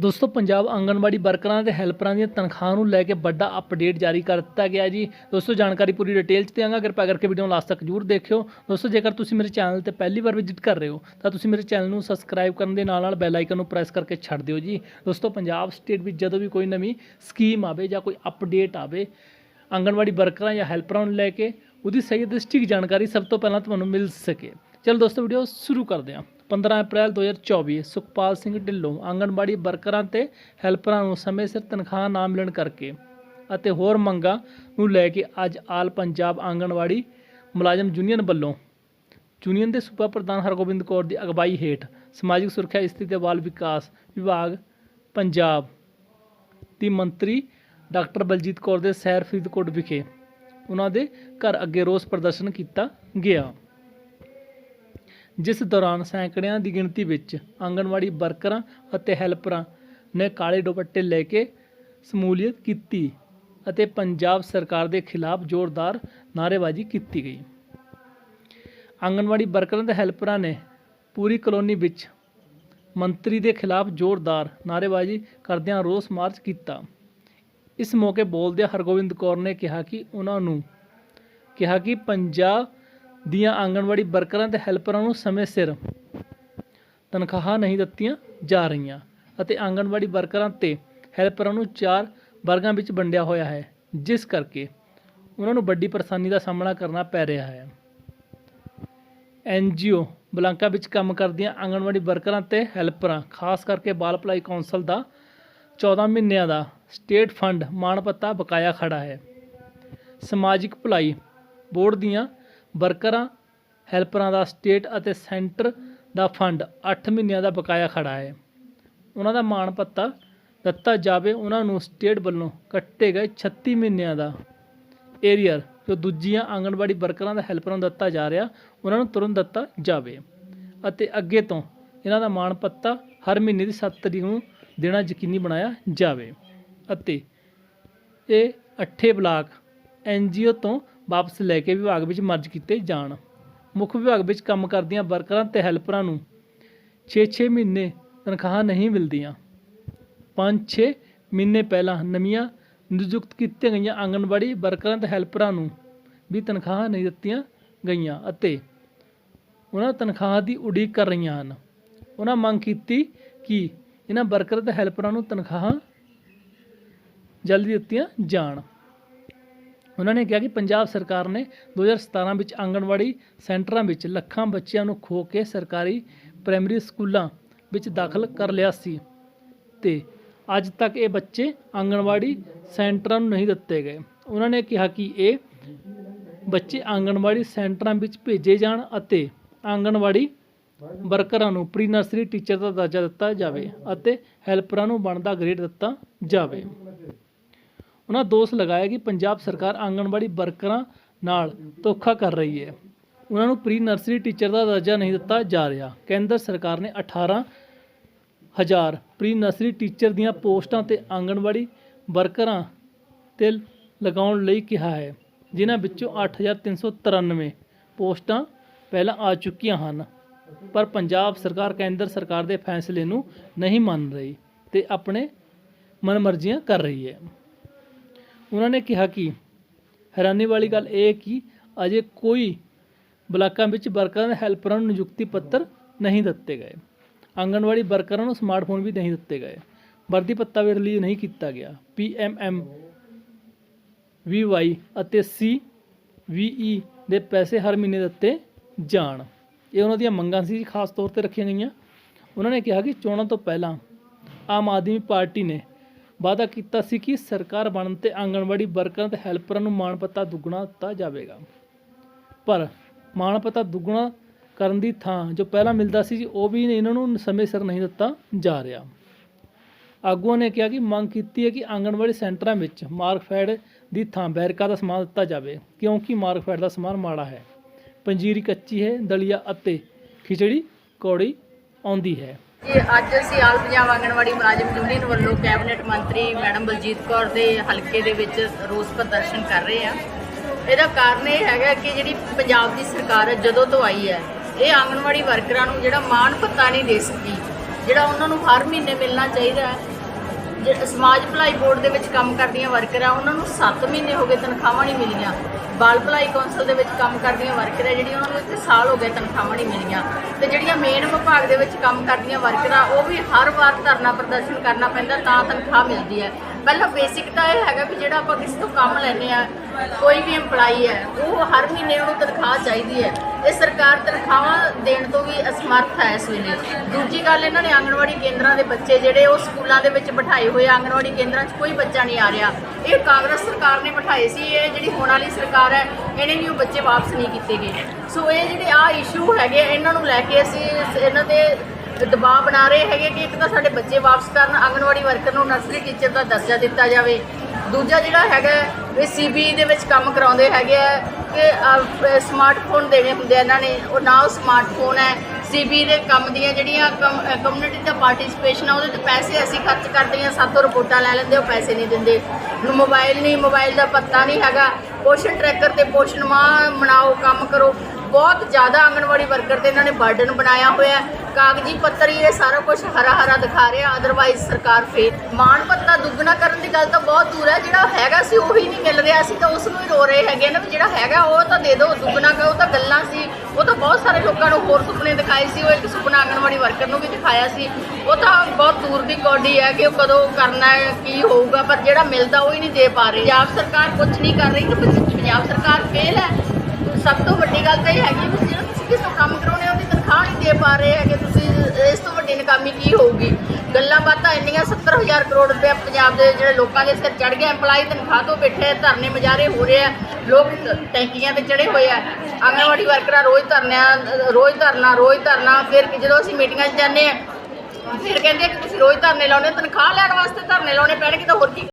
ਦੋਸਤੋ, ਪੰਜਾਬ ਆਂਗਣਵਾੜੀ ਵਰਕਰਾਂ ਤੇ ਹੈਲਪਰਾਂ ਦੀਆਂ ਤਨਖਾਹਾਂ ਨੂੰ ਲੈ ਕੇ ਵੱਡਾ ਅਪਡੇਟ ਜਾਰੀ ਕਰ ਦਿੱਤਾ ਗਿਆ ਜੀ। ਦੋਸਤੋ, ਜਾਣਕਾਰੀ ਪੂਰੀ ਡਿਟੇਲ 'ਚ ਦਿਆਂਗਾ। ਕਿਰਪਾ ਕਰਕੇ ਵੀਡੀਓ ਨੂੰ ਲਾਸਟ ਤੱਕ ਜਰੂਰ ਦੇਖਿਓ। ਦੋਸਤੋ, ਜੇਕਰ ਤੁਸੀਂ ਮੇਰੇ ਚੈਨਲ ਤੇ ਪਹਿਲੀ ਵਾਰ ਵਿਜ਼ਿਟ ਕਰ ਰਹੇ ਹੋ, ਤਾਂ ਤੁਸੀਂ ਮੇਰੇ ਚੈਨਲ ਨੂੰ ਸਬਸਕ੍ਰਾਈਬ ਕਰਨ ਦੇ ਨਾਲ ਨਾਲ ਬੈਲ ਆਈਕਨ ਨੂੰ ਪ੍ਰੈਸ ਕਰਕੇ ਛੱਡ ਦਿਓ ਜੀ। ਦੋਸਤੋ, ਪੰਜਾਬ ਸਟੇਟ ਵਿੱਚ ਜਦੋਂ ਵੀ ਕੋਈ ਨਵੀਂ ਸਕੀਮ ਆਵੇ ਜਾਂ ਕੋਈ ਅਪਡੇਟ ਆਵੇ, ਆਂਗਣਵਾੜੀ ਵਰਕਰਾਂ ਜਾਂ ਹੈਲਪਰਾਂ ਨੂੰ ਲੈ ਕੇ, ਉਹਦੀ ਸਹੀ ਅਤੇ ਸਟਿਕ ਜਾਣਕਾਰੀ ਸਭ ਤੋਂ ਪਹਿਲਾਂ ਤੁਹਾਨੂੰ ਮਿਲ ਸਕੇ। ਚਲੋ ਦੋਸਤੋ ਵੀਡੀਓ ਸ਼ੁਰੂ ਕਰਦੇ ਹਾਂ। 15 ਅਪ੍ਰੈਲ 2024 ਸੁਖਪਾਲ ਸਿੰਘ ਢਿੱਲੋਂ ਆਂਗਣਵਾੜੀ ਵਰਕਰਾਂ ਤੇ ਹੈਲਪਰਾਂ ਨੂੰ ਸਮੇਂ ਸਿਰ ਤਨਖਾਹ ਨਾ ਮਿਲਣ ਕਰਕੇ ਅਤੇ ਹੋਰ ਮੰਗਾਂ ਨੂੰ ਲੈ ਕੇ ਅੱਜ ਆਲ ਪੰਜਾਬ ਆਂਗਣਵਾੜੀ ਮੁਲਾਜ਼ਮ ਯੂਨੀਅਨ ਵੱਲੋਂ ਯੂਨੀਅਨ ਦੇ ਸੂਬਾ ਪ੍ਰਧਾਨ ਹਰਗੋਬਿੰਦ ਕੌਰ ਦੀ ਅਗਵਾਈ ਹੇਠ ਸਮਾਜਿਕ ਸੁਰੱਖਿਆ ਇਸਤਰੀ ਤੇ ਬਾਲ ਵਿਕਾਸ ਵਿਭਾਗ ਪੰਜਾਬ ਦੀ ਮੰਤਰੀ ਡਾਕਟਰ ਬਲਜੀਤ ਕੌਰ ਦੇ ਸੈਰ ਫਰੀਦਕੋਟ ਵਿਖੇ ਉਹਨਾਂ ਦੇ ਘਰ ਅੱਗੇ ਰੋਸ ਪ੍ਰਦਰਸ਼ਨ ਕੀਤਾ ਗਿਆ। ਜਿਸ ਦੌਰਾਨ ਸੈਂਕੜਿਆਂ ਦੀ ਗਿਣਤੀ ਵਿੱਚ ਆਂਗਣਵਾੜੀ ਵਰਕਰਾਂ ਅਤੇ ਹੈਲਪਰਾਂ ਨੇ ਕਾਲੇ ਦੁਪੱਟੇ ਲੈ ਕੇ ਸਮੂਲੀਅਤ ਕੀਤੀ ਅਤੇ ਪੰਜਾਬ ਸਰਕਾਰ ਦੇ ਖਿਲਾਫ ਜ਼ੋਰਦਾਰ ਨਾਅਰੇਬਾਜ਼ੀ ਕੀਤੀ ਗਈ। ਆਂਗਣਵਾੜੀ ਵਰਕਰਾਂ ਤੇ ਹੈਲਪਰਾਂ ਨੇ ਪੂਰੀ ਕਲੋਨੀ ਵਿੱਚ ਮੰਤਰੀ ਦੇ ਖਿਲਾਫ ਜ਼ੋਰਦਾਰ ਨਾਅਰੇਬਾਜ਼ੀ ਕਰਦਿਆਂ ਰੋਸ ਮਾਰਚ ਕੀਤਾ। ਇਸ ਮੌਕੇ ਬੋਲਦਿਆਂ ਹਰਗੋਬਿੰਦ ਕੌਰ ਨੇ ਕਿਹਾ ਕਿ ਉਹਨਾਂ ਨੂੰ ਕਿਹਾ ਕਿ ਪੰਜਾਬ ਦੀਆਂ ਆਂਗਣਵਾੜੀ ਵਰਕਰਾਂ ਤੇ ਹੈਲਪਰਾਂ ਨੂੰ ਸਮੇਂ ਸਿਰ ਤਨਖਾਹਾਂ ਨਹੀਂ ਦਿੱਤੀਆਂ ਜਾ ਰਹੀਆਂ ਅਤੇ ਆਂਗਣਵਾੜੀ ਵਰਕਰਾਂ ਤੇ ਹੈਲਪਰਾਂ ਨੂੰ ਚਾਰ ਵਰਗਾਂ ਵਿੱਚ ਵੰਡਿਆ ਹੋਇਆ ਹੈ, ਜਿਸ ਕਰਕੇ ਉਹਨਾਂ ਨੂੰ ਵੱਡੀ ਪਰੇਸ਼ਾਨੀ ਦਾ ਸਾਹਮਣਾ ਕਰਨਾ ਪੈ ਰਿਹਾ ਹੈ। ਐਨਜੀਓ ਬਲਾਂਕਾ ਵਿੱਚ ਕੰਮ ਕਰਦੀਆਂ ਆਂਗਣਵਾੜੀ ਵਰਕਰਾਂ ਤੇ ਹੈਲਪਰਾਂ, ਖਾਸ ਕਰਕੇ ਬਾਲ ਭਲਾਈ ਕੌਂਸਲ ਦਾ 14 ਮਹੀਨਿਆਂ ਦਾ ਸਟੇਟ ਫੰਡ ਮਾਣ ਪੱਤਾ ਬਕਾਇਆ ਖੜਾ ਹੈ। ਸਮਾਜਿਕ ਭਲਾਈ ਬੋਰਡ ਦੀਆਂ ਵਰਕਰਾਂ, ਹੈਲਪਰਾਂ ਦਾ ਸਟੇਟ ਅਤੇ ਸੈਂਟਰ ਦਾ ਫੰਡ ਅੱਠ ਮਹੀਨਿਆਂ ਦਾ ਬਕਾਇਆ ਖੜਾ ਹੈ। ਉਹਨਾਂ ਦਾ ਮਾਣ ਮਾਣਪੱਤਾ ਦਿੱਤਾ ਜਾਵੇ ਉਹਨਾਂ ਨੂੰ ਸਟੇਟ ਵੱਲੋਂ ਕੱਟੇ ਗਏ 36 ਮਹੀਨਿਆਂ ਦਾ ਏਰੀਅਰ, ਜੋ ਦੂਜੀਆਂ ਆਂਗਣਵਾੜੀ ਵਰਕਰਾਂ ਦਾ ਹੈਲਪਰਾਂ ਨੂੰ ਦਿੱਤਾ ਜਾ ਰਿਹਾ, ਉਹਨਾਂ ਨੂੰ ਤੁਰੰਤ ਦਿੱਤਾ ਜਾਵੇ ਅਤੇ ਅੱਗੇ ਤੋਂ ਇਹਨਾਂ ਦਾ ਮਾਣ ਮਾਣਪੱਤਾ ਹਰ ਮਹੀਨੇ ਦੀ 7 ਤਰੀਕ ਨੂੰ ਦੇਣਾ ਯਕੀਨੀ ਬਣਾਇਆ ਜਾਵੇ ਅਤੇ ਇਹ ਅੱਠੇ ਬਲਾਕ ਐਨਜੀਓ ਤੋਂ ਵਾਪਸ ਲੈ ਕੇ ਵਿਭਾਗ ਵਿੱਚ ਮਰਜ ਕੀਤੇ ਜਾਣ। ਮੁੱਖ ਵਿਭਾਗ ਵਿੱਚ ਕੰਮ ਕਰਦੀਆਂ ਵਰਕਰਾਂ ਤੇ ਹੈਲਪਰਾਂ ਨੂੰ 6-6 ਮਹੀਨੇ ਤਨਖਾਹਾਂ ਨਹੀਂ ਮਿਲਦੀਆਂ। 5-6 ਮਹੀਨੇ ਪਹਿਲਾਂ ਨਵੀਆਂ ਨਿਯੁਕਤ ਕੀਤੀਆਂ ਗਈਆਂ ਆਂਗਣਵਾੜੀ ਵਰਕਰਾਂ ਤੇ ਹੈਲਪਰਾਂ ਨੂੰ ਵੀ ਤਨਖਾਹਾਂ ਨਹੀਂ ਦਿੱਤੀਆਂ ਗਈਆਂ ਅਤੇ ਉਹਨਾਂ ਤਨਖਾਹ ਦੀ ਉਡੀਕ ਕਰ ਰਹੀਆਂ ਹਨ। ਉਹਨਾਂ ਮੰਗ ਕੀਤੀ ਕਿ ਇਹਨਾਂ ਵਰਕਰ ਤੇ ਹੈਲਪਰਾਂ ਨੂੰ ਤਨਖਾਹਾਂ ਜਲਦੀ ਦਿੱਤੀਆਂ ਜਾਣ। ਉਹਨਾਂ ਨੇ ਕਿਹਾ ਕਿ ਪੰਜਾਬ ਸਰਕਾਰ ਨੇ 2017 ਵਿੱਚ ਆਂਗਣਵਾੜੀ ਸੈਂਟਰਾਂ ਵਿੱਚ ਲੱਖਾਂ ਬੱਚਿਆਂ ਨੂੰ ਖੋ ਕੇ ਸਰਕਾਰੀ ਪ੍ਰਾਇਮਰੀ ਸਕੂਲਾਂ ਵਿੱਚ ਦਾਖਲ ਕਰ ਲਿਆ ਸੀ ਤੇ ਅੱਜ ਤੱਕ ਇਹ ਬੱਚੇ ਆਂਗਣਵਾੜੀ ਸੈਂਟਰਾਂ ਨੂੰ ਨਹੀਂ ਦਿੱਤੇ ਗਏ। ਉਹਨਾਂ ਨੇ ਕਿਹਾ ਕਿ ਇਹ ਬੱਚੇ ਆਂਗਣਵਾੜੀ ਸੈਂਟਰਾਂ ਵਿੱਚ ਭੇਜੇ ਜਾਣ ਅਤੇ ਆਂਗਣਵਾੜੀ ਵਰਕਰਾਂ ਨੂੰ ਪ੍ਰੀ ਨਰਸਰੀ ਟੀਚਰ ਦਾ ਦਰਜਾ ਦਿੱਤਾ ਜਾਵੇ ਅਤੇ ਹੈਲਪਰਾਂ ਨੂੰ ਬਣਦਾ ਗ੍ਰੇਡ ਦਿੱਤਾ ਜਾਵੇ। ਉਹਨਾਂ ਦੋਸ਼ ਲਗਾਇਆ ਕਿ ਪੰਜਾਬ ਸਰਕਾਰ ਆਂਗਣਵਾੜੀ ਵਰਕਰਾਂ ਨਾਲ ਧੋਖਾ ਕਰ ਰਹੀ ਹੈ। ਉਹਨਾਂ ਨੂੰ ਪ੍ਰੀ ਨਰਸਰੀ ਟੀਚਰ ਦਾ ਦਰਜਾ ਨਹੀਂ ਦਿੱਤਾ ਜਾ ਰਿਹਾ। ਕੇਂਦਰ ਸਰਕਾਰ ਨੇ 18 ਹਜ਼ਾਰ ਪ੍ਰੀ ਨਰਸਰੀ ਟੀਚਰ ਦੀਆਂ ਪੋਸਟਾਂ ਤੇ ਆਂਗਣਵਾੜੀ ਵਰਕਰਾਂ ਤੇ ਲਗਾਉਣ ਲਈ ਕਿਹਾ ਹੈ, ਜਿਨ੍ਹਾਂ ਵਿੱਚੋਂ 8393 ਪੋਸਟਾਂ ਪਹਿਲਾਂ ਆ ਚੁੱਕੀਆਂ ਹਨ, ਪਰ ਪੰਜਾਬ ਸਰਕਾਰ ਕੇਂਦਰ ਸਰਕਾਰ ਦੇ ਫੈਸਲੇ ਨੂੰ ਨਹੀਂ ਮੰਨ ਰਹੀ ਤੇ ਆਪਣੇ ਮਨਮਰਜ਼ੀਆਂ ਕਰ ਰਹੀ ਹੈ। ਉਹਨਾਂ ਨੇ ਕਿਹਾ ਕਿ ਹੈਰਾਨੀ ਵਾਲੀ ਗੱਲ ਇਹ ਕਿ ਅਜੇ ਕੋਈ ਬਲਾਕਾਂ ਵਿੱਚ ਵਰਕਰਾਂ ਦੇ ਹੈਲਪਰਾਂ ਨੂੰ ਨਿਯੁਕਤੀ ਪੱਤਰ ਨਹੀਂ ਦਿੱਤੇ ਗਏ। ਆਂਗਣਵਾੜੀ ਵਰਕਰਾਂ ਨੂੰ ਸਮਾਰਟਫੋਨ ਵੀ ਨਹੀਂ ਦਿੱਤੇ ਗਏ। ਵਰਦੀ ਪੱਤਾ ਵੀ ਰਿਲੀਜ਼ ਨਹੀਂ ਕੀਤਾ ਗਿਆ। ਪੀਐਮਐਮ ਵੀਵਾਈ ਅਤੇ ਸੀ ਵੀਈ ਦੇ ਪੈਸੇ ਹਰ ਮਹੀਨੇ ਦਿੱਤੇ ਜਾਣ। ਇਹ ਉਹਨਾਂ ਦੀਆਂ ਮੰਗਾਂ ਸੀ ਖਾਸ ਤੌਰ ਤੇ ਰੱਖੀਆਂ ਗਈਆਂ। ਉਹਨਾਂ ਨੇ ਕਿਹਾ ਕਿ ਚੋਣਾਂ ਤੋਂ ਪਹਿਲਾਂ ਆਮ ਆਦਮੀ ਪਾਰਟੀ ਨੇ ਵਾਅਦਾ ਕੀਤਾ ਸੀ ਕਿ ਸਰਕਾਰ ਬਣਨ ਤੇ ਆਂਗਣਵਾੜੀ ਵਰਕਰਾਂ ਤੇ ਹੈਲਪਰਾਂ ਨੂੰ ਮਾਣ ਪੱਤਾ ਦੁੱਗਣਾ ਦਿੱਤਾ ਜਾਵੇਗਾ। ਪਰ ਮਾਣ ਪੱਤਾ ਦੁੱਗਣਾ ਕਰਨ ਦੀ ਥਾਂ ਜੋ ਪਹਿਲਾਂ ਮਿਲਦਾ ਸੀ ਜੀ, ਉਹ ਵੀ ਇਹਨਾਂ ਨੂੰ ਸਮੇਂ ਸਿਰ ਨਹੀਂ ਦਿੱਤਾ ਜਾ ਰਿਹਾ। ਆਗੂਆਂ ਨੇ ਕਿਹਾ ਕਿ ਮੰਗ ਕੀਤੀ ਹੈ ਕਿ ਆਂਗਣਵਾੜੀ ਸੈਂਟਰਾਂ ਵਿੱਚ ਮਾਰਕਫੈਡ ਦੀ ਥਾਂ ਬੈਰਕਾ ਦਾ ਸਮਾਨ ਦਿੱਤਾ ਜਾਵੇ ਕਿਉਂਕਿ ਮਾਰਕਫੈਡ ਦਾ ਸਮਾਨ ਮਾੜਾ ਹੈ। ਪੰਜੀਰੀ ਕੱਚੀ ਹੈ ਦਲੀਆ ਅਤੇ ਖਿਚੜੀ ਕੌੜੀ ਆਉਂਦੀ ਹੈ। ਜੀ ਅੱਜ ਅਸੀਂ ਆਲ ਪੰਜਾਬ ਆਂਗਣਵਾੜੀ ਮੁਲਾਜ਼ਮ ਯੂਨੀਅਨ ਵੱਲੋਂ ਕੈਬਨਿਟ ਮੰਤਰੀ ਮੈਡਮ ਬਲਜੀਤ ਕੌਰ ਦੇ ਹਲਕੇ ਦੇ ਵਿੱਚ ਰੋਸ ਪ੍ਰਦਰਸ਼ਨ ਕਰ ਰਹੇ ਆ ਇਹਦਾ ਕਾਰਨ ਇਹ ਹੈਗਾ ਕਿ ਜਿਹੜੀ ਪੰਜਾਬ ਦੀ ਸਰਕਾਰ ਜਦੋਂ ਤੋਂ ਆਈ ਹੈ, ਇਹ ਆਂਗਣਵਾੜੀ ਵਰਕਰਾਂ ਨੂੰ ਜਿਹੜਾ ਮਾਣ ਭੱਤਾ ਨਹੀਂ ਦੇ ਸਕੀ, ਜਿਹੜਾ ਉਹਨਾਂ ਨੂੰ ਹਰ ਮਹੀਨੇ ਮਿਲਣਾ ਚਾਹੀਦਾ ਹੈ ਸਮਾਜ ਭਲਾਈ ਬੋਰਡ ਦੇ ਵਿੱਚ ਕੰਮ ਕਰਦੀਆਂ ਵਰਕਰ ਆ, ਉਹਨਾਂ ਨੂੰ 7 ਮਹੀਨੇ ਹੋ ਗਏ ਤਨਖਾਹਾਂ ਨਹੀਂ ਮਿਲੀਆਂ। ਬਾਲ ਭਲਾਈ ਕੌਂਸਲ ਦੇ ਵਿੱਚ ਕੰਮ ਕਰਦੀਆਂ ਵਰਕਰ ਆ, ਜਿਹੜੀਆਂ ਉਹਨਾਂ ਨੂੰ ਇੱਥੇ ਸਾਲ ਹੋ ਗਏ ਤਨਖਾਹਾਂ ਨਹੀਂ ਮਿਲੀਆਂ। ਤੇ ਜਿਹੜੀਆਂ ਮੇਨ ਵਿਭਾਗ ਦੇ ਵਿੱਚ ਕੰਮ ਕਰਦੀਆਂ ਵਰਕਰ ਆ, ਉਹ ਵੀ ਹਰ ਵਾਰ ਧਰਨਾ ਪ੍ਰਦਰਸ਼ਨ ਕਰਨਾ ਪੈਂਦਾ ਤਾਂ ਤਨਖਾਹ ਮਿਲਦੀ ਹੈ। ਪਹਿਲਾਂ ਬੇਸਿਕ ਤਾਂ ਇਹ ਹੈਗਾ ਵੀ ਜਿਹੜਾ ਆਪਾਂ ਕਿਸੇ ਤੋਂ ਕੰਮ ਲੈਨੇ ਆ ਕੋਈ ਵੀ EMPLOYE ਹੈ, ਉਹ ਹਰ ਮਹੀਨੇ ਉਹਨੂੰ ਤਨਖਾਹ ਚਾਹੀਦੀ ਹੈ। ਇਹ ਸਰਕਾਰ ਤਨਖਾਹਾਂ ਦੇਣ ਤੋਂ ਵੀ ਅਸਮਰਥ ਹੈ ਇਸ ਵੇਲੇ। ਦੂਜੀ ਗੱਲ, ਇਹਨਾਂ ਨੇ ਆਂਗਣਵਾੜੀ ਕੇਂਦਰਾਂ ਦੇ ਬੱਚੇ ਜਿਹੜੇ, ਉਹ ਸਕੂਲਾਂ ਦੇ ਵਿੱਚ ਬਿਠਾਏ ਹੋਏ ਆਂਗਣਵਾੜੀ ਕੇਂਦਰਾਂ 'ਚ ਕੋਈ ਬੱਚਾ ਨਹੀਂ ਆ ਰਿਹਾ। ਇਹ ਕਾਂਗਰਸ ਸਰਕਾਰ ਨੇ ਬਿਠਾਏ ਸੀ, ਇਹ ਜਿਹੜੀ ਹੋਣ ਵਾਲੀ ਸਰਕਾਰ ਹੈ, ਇਹਨੇ ਵੀ ਉਹ ਬੱਚੇ ਵਾਪਸ ਨਹੀਂ ਕੀਤੇ ਗਏ। ਸੋ ਇਹ ਜਿਹੜੇ ਆ ਇਸ਼ੂ ਹੈਗੇ ਇਹਨਾਂ ਨੂੰ ਲੈ ਕੇ ਅਸੀਂ ਇਹਨਾਂ ਦੇ ਦਬਾਅ ਬਣਾ ਰਹੇ ਹੈਗੇ ਕਿ ਇੱਕ ਤਾਂ ਸਾਡੇ ਬੱਚੇ ਵਾਪਸ ਕਰਨ, ਆਂਗਣਵਾੜੀ ਵਰਕਰ ਨੂੰ ਨਰਸਰੀ ਟੀਚਰ ਦਾ ਦਰਜਾ ਦਿੱਤਾ ਜਾਵੇ। ਦੂਜਾ ਜਿਹੜਾ ਹੈਗਾ, ਇਹ ਸੀਬੀ ਦੇ ਵਿੱਚ ਕੰਮ ਕਰਾਉਂਦੇ ਹੈਗੇ ਆ ਕਿ ਸਮਾਰਟਫੋਨ ਦੇਣੇ ਹੁੰਦੇ ਆ ਇਹਨਾਂ ਨੇ। ਉਹ ਨਾ ਉਹ ਸਮਾਰਟਫੋਨ ਹੈ। ਸੀਬੀ ਦੇ ਕੰਮ ਦੀਆਂ ਜਿਹੜੀਆਂ ਕਮਿਊਨਿਟੀ ਦਾ ਪਾਰਟਿਸਿਪੇਸ਼ਨ ਆ, ਉਹਦੇ ਤੇ ਪੈਸੇ ਅਸੀਂ ਖਰਚ ਕਰਦੇ ਹਾਂ। ਸਾਤੋਂ ਰਿਪੋਰਟਾਂ ਲੈ ਲੈਂਦੇ, ਉਹ ਪੈਸੇ ਨਹੀਂ ਦਿੰਦੇ। ਹੁਣ ਮੋਬਾਈਲ ਨਹੀਂ ਮੋਬਾਈਲ ਦਾ ਪੱਤਾ ਨਹੀਂ ਹੈਗਾ। ਪੋਸ਼ਨ ਟਰੈਕਰ ਤੇ ਪੋਸ਼ਨ ਮਾਹ ਬਣਾਓ, ਕੰਮ ਕਰੋ। ਬਹੁਤ ਜ਼ਿਆਦਾ ਆਂਗਣਵਾੜੀ ਵਰਕਰ ਤੇ ਇਹਨਾਂ ਨੇ ਬਰਡਨ ਬਣਾਇਆ ਹੋਇਆ ਕਾਗਜ਼ੀ ਪੱਤਰ ਹੀ ਇਹ ਸਾਰਾ ਕੁਝ ਹਰਾ ਹਰਾ ਦਿਖਾ ਰਿਹਾ ਅਦਰਵਾਈਜ਼ ਸਰਕਾਰ ਫੇਰ ਮਾਣ ਪੱਤਾ ਦੁੱਗਣਾ ਕਰਨ ਦੀ ਗੱਲ ਤਾਂ ਬਹੁਤ ਦੂਰ ਹੈ, ਜਿਹੜਾ ਹੈਗਾ ਸੀ ਉਹੀ ਨਹੀਂ ਮਿਲ ਰਿਹਾ ਸੀ ਤਾਂ ਉਸ ਨੂੰ ਹੀ ਰੋ ਰਹੇ ਹੈਗੇ ਨਾ ਵੀ ਜਿਹੜਾ ਹੈਗਾ ਉਹ ਤਾਂ ਦੇ ਦਿਓ ਦੁੱਗਣਾ ਕਰੋ, ਉਹ ਤਾਂ ਗੱਲਾਂ ਸੀ, ਉਹ ਤਾਂ ਬਹੁਤ ਸਾਰੇ ਲੋਕਾਂ ਨੂੰ ਹੋਰ ਸੁਪਨੇ ਦਿਖਾਏ ਸੀ, ਉਹ ਇੱਕ ਸੁਪਨਾ ਆਂਗਣਵਾੜੀ ਵਰਕਰ ਨੂੰ ਵੀ ਦਿਖਾਇਆ ਸੀ। ਉਹ ਤਾਂ ਬਹੁਤ ਦੂਰ ਦੀ ਕੌਡੀ ਹੈ ਕਿ ਉਹ ਕਦੋਂ ਕਰਨਾ ਹੈ, ਕੀ ਹੋਊਗਾ, ਪਰ ਜਿਹੜਾ ਮਿਲਦਾ ਉਹ ਹੀ ਨਹੀਂ ਦੇ ਪਾ ਰਹੀ। ਪੰਜਾਬ ਸਰਕਾਰ ਕੁਝ ਨਹੀਂ ਕਰ ਰਹੀ ਤੇ ਪੰਜਾਬ ਸਰਕਾਰ ਫੇਲ ਹੈ। ਸਭ ਤੋਂ ਵੱਡੀ ਗੱਲ ਤਾਂ ਇਹ ਹੈਗੀ ਵੀ ਜਿਹੜਾ ਤੁਸੀਂ ਕਿਸੇ ਤੋਂ ਕੰਮ ਕਰਾਉਣੇ ਉਹਦੀ ਤਨਖਾਹ ਨਹੀਂ ਦੇ ਪਾ ਰਹੇ ਹੈਗੇ ਤੁਸੀਂ ਇਸ ਤੋਂ ਵੱਡੀ ਨਕਾਮੀ ਕੀ ਹੋਊਗੀ? ਗੱਲਾਂ ਬਾਤਾਂ ਇੰਨੀਆਂ 70000 ਕਰੋੜ ਰੁਪਏ ਪੰਜਾਬ ਦੇ ਜਿਹੜੇ ਲੋਕਾਂ ਦੇ ਸਿਰ ਚੜ ਗਿਆ EMPLOYE ਤਨਖਾਹ ਤੋਂ ਬੈਠੇ ਆ, ਧਰਨੇ ਮਜਾਰੇ ਹੋ ਰਹੇ ਆ ਲੋਕ ਟੈਂਕੀਆਂ ਤੇ ਚੜੇ ਹੋਏ ਆ ਆਂਗਣਵਾੜੀ ਵਰਕਰਾਂ ਰੋਜ਼ ਧਰਨਿਆਂ ਰੋਜ਼ ਧਰਨਾ ਰੋਜ਼ ਧਰਨਾ ਫਿਰ ਜਦੋਂ ਅਸੀਂ ਮੀਟਿੰਗਾਂ 'ਚ ਜਾਂਦੇ ਆ ਫਿਰ ਕਹਿੰਦੇ ਕਿ ਤੁਸੀਂ ਰੋਜ਼ ਧਰਨੇ ਲਾਉਣੇ ਤਨਖਾਹ ਲੈਣ ਵਾਸਤੇ ਧਰਨੇ ਲਾਉਣੇ ਪੈਣਗੇ ਤਾਂ ਹੋਰ ਕੀ